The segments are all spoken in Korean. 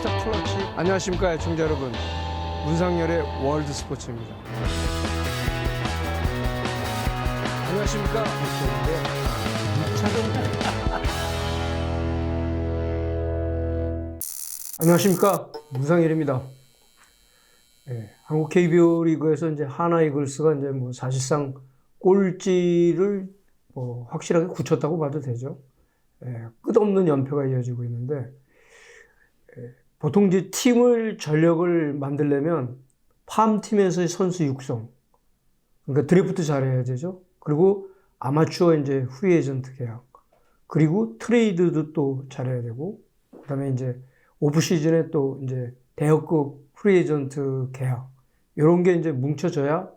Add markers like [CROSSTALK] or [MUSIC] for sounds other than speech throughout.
스타 클러치. 안녕하십니까 애청자 여러분. 문상열의 월드 스포츠입니다. 안녕하십니까? [LAUGHS] 안녕하십니까? 문상열입니다. 예, 한국 KBO 리그에서 이제 하나 이글스가 이제 뭐 사실상 꼴찌를 뭐 확실하게 굳혔다고 봐도 되죠. 예, 끝없는 연패가 이어지고 있는데 예, 보통 이제 팀을 전력을 만들려면 팜 팀에서의 선수 육성, 그러니까 드래프트 잘해야 되죠. 그리고 아마추어 이제 프리 에이전트 계약, 그리고 트레이드도 또 잘해야 되고, 그다음에 이제 오프 시즌에 또 이제 대역급 프리 에이전트 계약 이런 게 이제 뭉쳐져야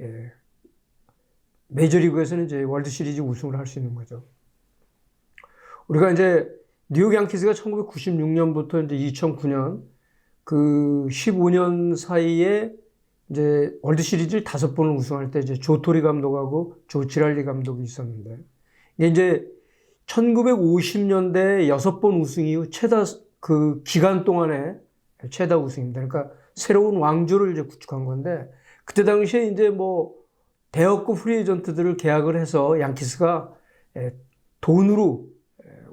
예, 메이저리그에서는 이제 월드 시리즈 우승을 할 수 있는 거죠. 우리가 이제 뉴욕 양키스가 1996년부터 이제 2009년 그 15년 사이에 이제 월드 시리즈를 다섯 번을 우승할 때 이제 조토리 감독하고 조 지랄리 감독이 있었는데 이제 1950년대 여섯 번 우승 이후 최다 그 기간 동안에 최다 우승입니다. 그러니까 새로운 왕조를 이제 구축한 건데 그때 당시에 이제 뭐 대역급 프리에이전트들을 계약을 해서 양키스가 에, 돈으로 에,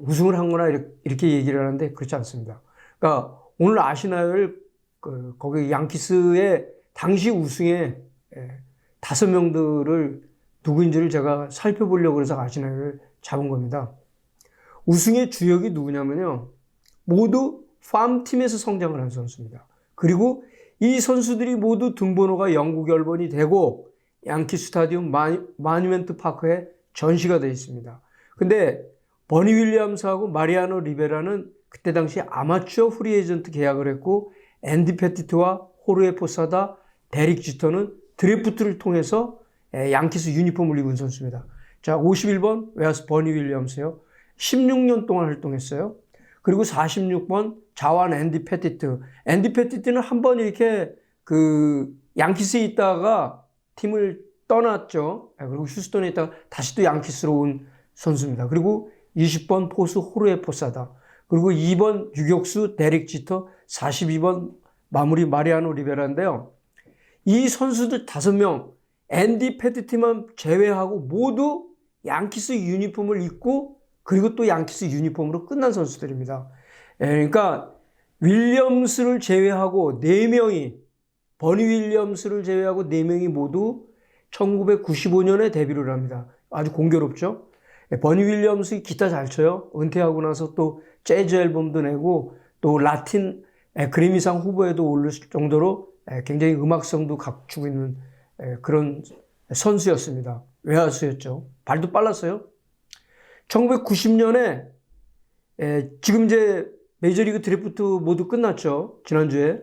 우승을 한 거나 이렇게, 얘기를 하는데 그렇지 않습니다. 그러니까 오늘 아시나요를 그, 거기 양키스의 당시 우승의 에, 다섯 명들을 누구인지를 제가 살펴보려고 해서 아시나요를 잡은 겁니다. 우승의 주역이 누구냐면요. 모두 팜팀에서 성장을 한 선수입니다. 그리고 이 선수들이 모두 등번호가 영국 열번이 되고 양키 스타디움 마니, 마니멘트 파크에 전시가 되어 있습니다. 근데 버니 윌리엄스하고 마리아노 리베라는 그때 당시 아마추어 프리 에이전트 계약을 했고 앤디 페티트와 호르에 포사다, 데릭 지터는 드래프트를 통해서 양키스 유니폼을 입은 선수입니다. 자, 51번 웨어스 버니 윌리엄스요. 16년 동안 활동했어요. 그리고 46번 자완 앤디 페티트. 앤디 페티트는 한 번 이렇게 그 양키스에 있다가 팀을 떠났죠. 그리고 휴스턴에 있다가 다시 또 양키스로 온 선수입니다. 그리고 20번 포수 호르에 포사다. 그리고 2번 유격수 데릭 지터, 42번 마무리 마리아노 리베라인데요. 이 선수들 다섯 명 앤디 페티트만 제외하고 모두 양키스 유니폼을 입고 그리고 또 양키스 유니폼으로 끝난 선수들입니다. 예, 그러니까 윌리엄스를 제외하고 4명이 버니 윌리엄스를 제외하고 4명이 모두 1995년에 데뷔를 합니다. 아주 공교롭죠? 예, 버니 윌리엄스 기타 잘 쳐요. 은퇴하고 나서 또 재즈 앨범도 내고 또 라틴 예, 그래미상 후보에도 오를 정도로 예, 굉장히 음악성도 갖추고 있는 그런 선수였습니다. 외화수였죠. 발도 빨랐어요. 1990년에 지금 이제 메이저리그 드래프트 모두 끝났죠. 지난주에.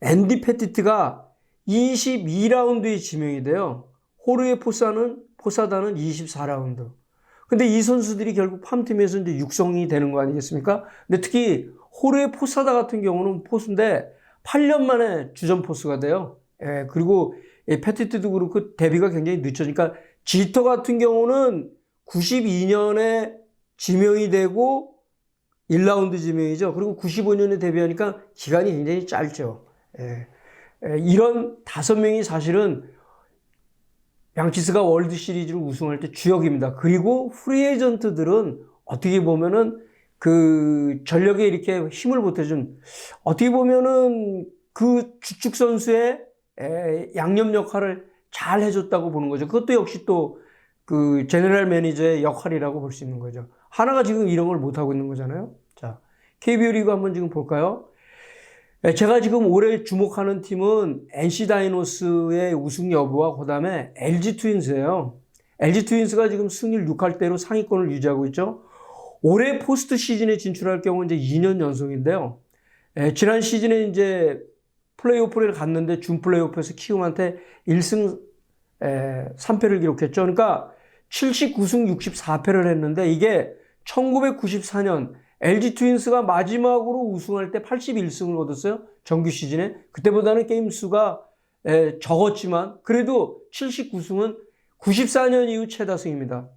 앤디 페티트가 22라운드에 지명이 돼요. 호르의 포사는, 포사다는 24라운드. 근데 이 선수들이 결국 팜팀에서 이제 육성이 되는 거 아니겠습니까? 근데 특히 호르의 포사다 같은 경우는 포수인데 8년 만에 주전 포수가 돼요. 예, 그리고 페티트도 그렇고 데뷔가 굉장히 늦춰니까 지터 같은 경우는 92년에 지명이 되고 1라운드 지명이죠. 그리고 95년에 데뷔하니까 기간이 굉장히 짧죠. 예. 예, 이런 다섯 명이 사실은 양키스가 월드 시리즈를 우승할 때 주역입니다. 그리고 프리에이전트들은 어떻게 보면은 그 전력에 이렇게 힘을 보태준 어떻게 보면은 그 주축 선수의 에, 양념 역할을 잘 해줬다고 보는 거죠. 그것도 역시 또 그 제너럴 매니저의 역할이라고 볼 수 있는 거죠. 하나가 지금 이런 걸 못하고 있는 거잖아요. 자, KBO 리그 한번 지금 볼까요? 네, 제가 지금 올해 주목하는 팀은 NC 다이노스의 우승 여부와 그 다음에 LG 트윈스예요. LG 트윈스가 지금 승률 6할대로 상위권을 유지하고 있죠. 올해 포스트 시즌에 진출할 경우 이제 2년 연속인데요. 예, 지난 시즌에 이제 플레이오프를 갔는데 준 플레이오프에서 키움한테 1승 에, 3패를 기록했죠. 그러니까 79승 64패를 했는데 이게 1994년 LG 트윈스가 마지막으로 우승할 때 81승을 얻었어요. 정규 시즌에. 그때보다는 게임 수가 에, 적었지만 그래도 79승은 94년 이후 최다승입니다.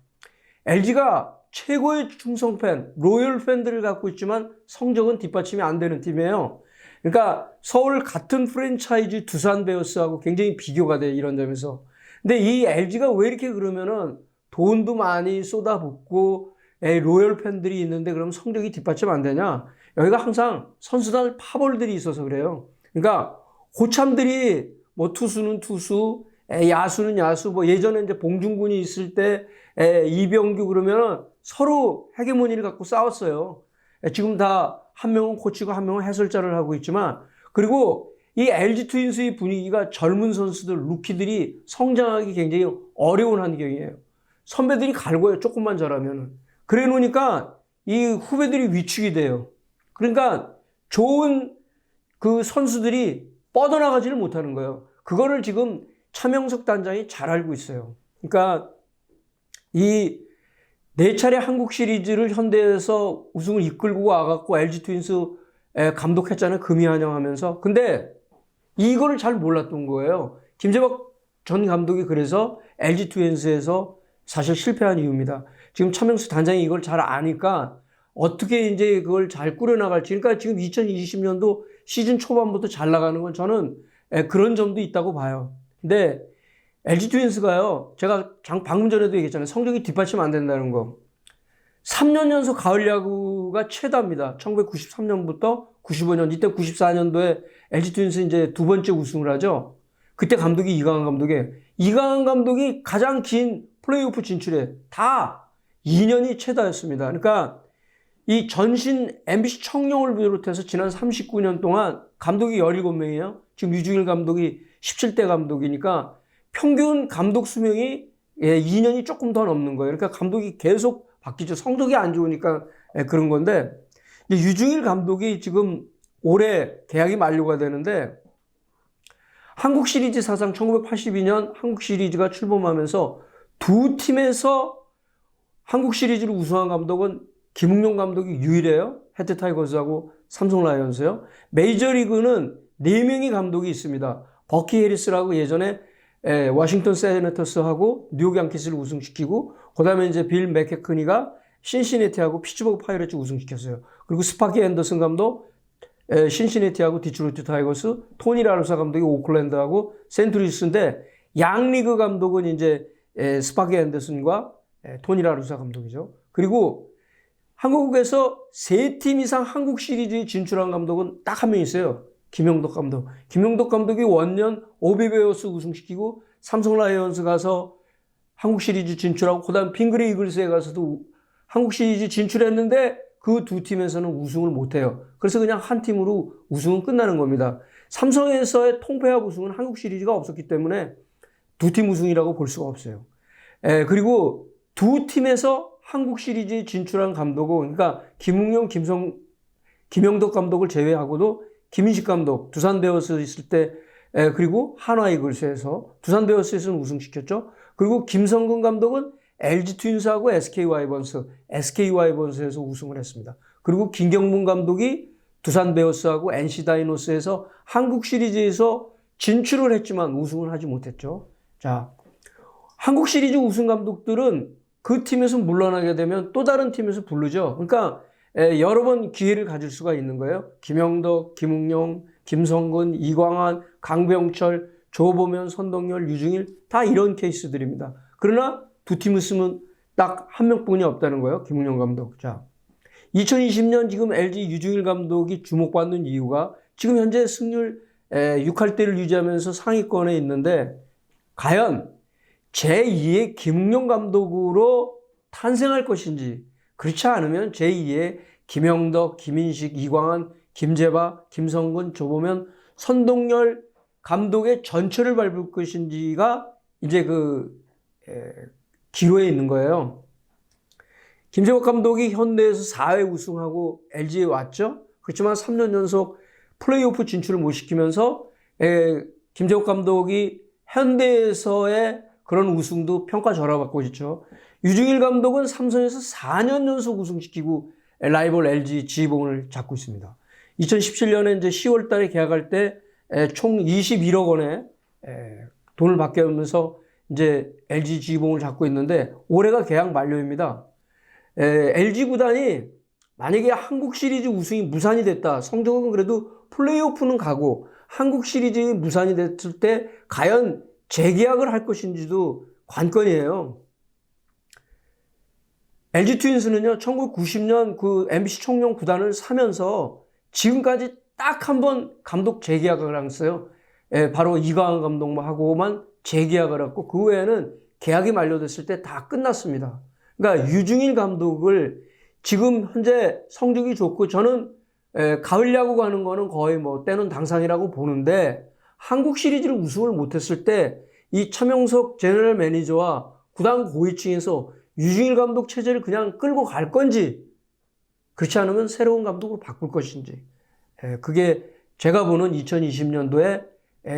LG가 최고의 충성 팬, 로열 팬들을 갖고 있지만 성적은 뒷받침이 안 되는 팀이에요. 그러니까 서울 같은 프랜차이즈 두산 베어스하고 굉장히 비교가 돼 이런 점에서. 근데 이 LG가 왜 이렇게 그러면은 돈도 많이 쏟아붓고 에이, 로열 팬들이 있는데 그럼 성적이 뒷받침 안 되냐? 여기가 항상 선수단 파벌들이 있어서 그래요. 그러니까 고참들이 뭐 투수는 투수, 에, 야수는 야수, 뭐 예전에 이제 봉중군이 있을 때 에, 이병규 그러면은 서로 헤게모니를 갖고 싸웠어요. 에, 지금 다 한 명은 코치고 한 명은 해설자를 하고 있지만 그리고 이 LG 트윈스의 분위기가 젊은 선수들, 루키들이 성장하기 굉장히 어려운 환경이에요. 선배들이 갈고요. 조금만 잘하면은. 그래 놓으니까 이 후배들이 위축이 돼요. 그러니까 좋은 그 선수들이 뻗어나가지를 못하는 거예요. 그거를 지금 차명석 단장이 잘 알고 있어요. 그러니까 이 네 차례 한국 시리즈를 현대에서 우승을 이끌고 와갖고 LG 트윈스 감독했잖아요. 금이 환영하면서. 근데 이거를 잘 몰랐던 거예요. 김재박 전 감독이 그래서 LG 트윈스에서 사실 실패한 이유입니다. 지금 차명수 단장이 이걸 잘 아니까 어떻게 이제 그걸 잘 꾸려나갈지. 그러니까 지금 2020년도 시즌 초반부터 잘 나가는 건 저는 그런 점도 있다고 봐요. 근데 LG 트윈스가요, 제가 장, 방금 전에도 얘기했잖아요. 성적이 뒷받침 안 된다는 거. 3년 연속 가을 야구가 최다입니다. 1993년부터 95년, 이때 94년도에 LG 트윈스 이제 두 번째 우승을 하죠. 그때 감독이 이강한 감독에 이강한 감독이 가장 긴 플레이오프 진출에 다 2년이 최다였습니다. 그러니까 이 전신 MBC 청룡을 비롯해서 지난 39년 동안 감독이 17명이에요. 지금 유중일 감독이 17대 감독이니까 평균 감독 수명이 예, 2년이 조금 더 넘는 거예요. 그러니까 감독이 계속 바뀌죠. 성적이 안 좋으니까 예, 그런 건데 유중일 감독이 지금 올해 계약이 만료가 되는데 한국 시리즈 사상 1982년 한국 시리즈가 출범하면서 두 팀에서 한국 시리즈를 우승한 감독은 김웅용 감독이 유일해요. 해태 타이거즈하고 삼성 라이온즈요. 메이저리그는 네 명의 감독이 있습니다. 버키 해리스라고 예전에 에, 워싱턴 세네터스하고 뉴욕 양키스를 우승시키고 그다음에 이제 빌 맥케크니가 신시내티하고 피츠버그 파이러츠 우승시켰어요. 그리고 스파키 앤더슨 감독 에, 신시내티하고 디트로이트 타이거스, 토니 라루사 감독이 오클랜드하고 센트루이스인데 양리그 감독은 이제 에, 스파키 앤더슨과 에, 토니 라루사 감독이죠. 그리고 한국에서 세 팀 이상 한국 시리즈에 진출한 감독은 딱 한 명 있어요. 김영덕 감독. 김영덕 감독이 원년 오비베어스 우승시키고 삼성 라이온스 가서 한국 시리즈 진출하고 그다음 빙그레 이글스에 가서도 한국 시리즈 진출했는데 그 두 팀에서는 우승을 못 해요. 그래서 그냥 한 팀으로 우승은 끝나는 겁니다. 삼성에서의 통폐합 우승은 한국 시리즈가 없었기 때문에 두 팀 우승이라고 볼 수가 없어요. 에, 그리고 두 팀에서 한국 시리즈에 진출한 감독은 그러니까 김웅영, 김성, 김영덕 감독을 제외하고도 김인식 감독 두산 베어스 있을 때 에, 그리고 한화 이글스에서 두산 베어스에서는 우승시켰죠. 그리고 김성근 감독은 LG 트윈스하고 SK 와이번스, SK 와이번스에서 우승을 했습니다. 그리고 김경문 감독이 두산 베어스하고 NC 다이노스에서 한국 시리즈에서 진출을 했지만 우승을 하지 못했죠. 자, 한국 시리즈 우승 감독들은 그 팀에서 물러나게 되면 또 다른 팀에서 부르죠. 그러니까 에, 여러 번 기회를 가질 수가 있는 거예요. 김영덕, 김웅용, 김성근, 이광환, 강병철, 조보면, 선동열, 유중일 다 이런 케이스들입니다. 그러나 두 팀을 쓰면 딱 한 명뿐이 없다는 거예요. 김웅용 감독. 자, 2020년 지금 LG 유중일 감독이 주목받는 이유가 지금 현재 승률 6할 대를 유지하면서 상위권에 있는데 과연 제2의 김웅용 감독으로 탄생할 것인지 그렇지 않으면 제2의 김영덕, 김인식, 이광환, 김재바, 김성근, 조보면, 선동열 감독의 전철을 밟을 것인지가 이제 그 에, 기로에 있는 거예요. 김재박 감독이 현대에서 4회 우승하고 LG에 왔죠. 그렇지만 3년 연속 플레이오프 진출을 못 시키면서 에, 김재박 감독이 현대에서의 그런 우승도 평가 절하받고 있죠. 유중일 감독은 삼성에서 4년 연속 우승시키고 라이벌 LG 지휘봉을 잡고 있습니다. 2017년에 이제 10월 달에 계약할 때 총 21억 원의 돈을 받게 하면서 이제 LG 지휘봉을 잡고 있는데 올해가 계약 만료입니다. LG 구단이 만약에 한국 시리즈 우승이 무산이 됐다. 성적은 그래도 플레이오프는 가고 한국 시리즈 무산이 됐을 때 과연 재계약을 할 것인지도 관건이에요. LG 트윈스는요, 1990년 그 MBC 청룡 구단을 사면서 지금까지 딱 한 번 감독 재계약을 했어요. 예, 바로 이강한 감독하고만 재계약을 했고, 그 외에는 계약이 만료됐을 때 다 끝났습니다. 그러니까 유중일 감독을 지금 현재 성적이 좋고, 저는 예, 가을 야구 가는 거는 거의 뭐 때는 당상이라고 보는데, 한국 시리즈를 우승을 못했을 때, 이 차명석 제너럴 매니저와 구단 고위층에서 유중일 감독 체제를 그냥 끌고 갈 건지, 그렇지 않으면 새로운 감독으로 바꿀 것인지, 예, 그게 제가 보는 2020년도에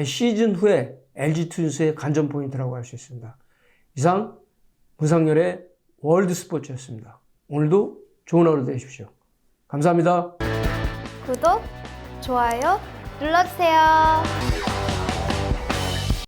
시즌 후에 LG 트윈스의 관전 포인트라고 할 수 있습니다. 이상 문상열의 월드 스포츠였습니다. 오늘도 좋은 하루 되십시오. 감사합니다. 구독, 좋아요 눌러주세요.